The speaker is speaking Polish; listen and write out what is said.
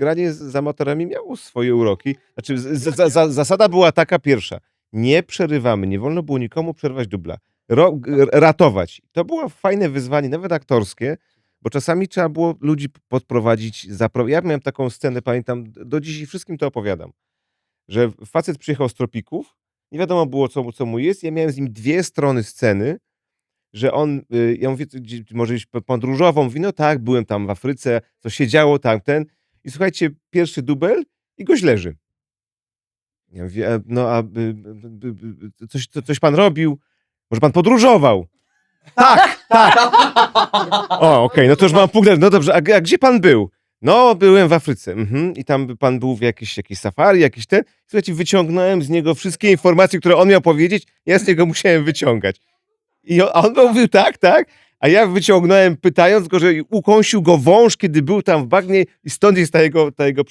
granie z, z amatorami miało swoje uroki. Znaczy, z, za, za, zasada była taka pierwsza. Nie przerywamy, nie wolno było nikomu przerwać dubla. Ro, g- ratować. To było fajne wyzwanie, nawet aktorskie, bo czasami trzeba było ludzi podprowadzić. Zapro... Ja miałem taką scenę, pamiętam, do dziś i wszystkim to opowiadam, że facet przyjechał z tropików, nie wiadomo było, co, mu- co mu jest. Ja miałem z nim dwie strony sceny, że on, y, ja mówię, może iść po- podróżową, mówi, no tak, byłem tam w Afryce, co się działo, tamten. I słuchajcie, pierwszy dubel i goś leży. Ja mówię, "E, no a y, y, y, y, coś, co- coś pan robił? Może pan podróżował? Tak, tak. O, okej, no to już mam punkt. No dobrze, a, a gdzie pan był? No, byłem w Afryce. Mhm. I tam pan był w jakiejś, jakiejś safari, jakiś ten. Słuchajcie, wyciągnąłem z niego wszystkie informacje, które on miał powiedzieć. Ja z niego musiałem wyciągać. I on, a on mówił tak, tak. A ja wyciągnąłem pytając go, że ukąsił go wąż, kiedy był tam w bagnie i stąd jest ta jego, ta jego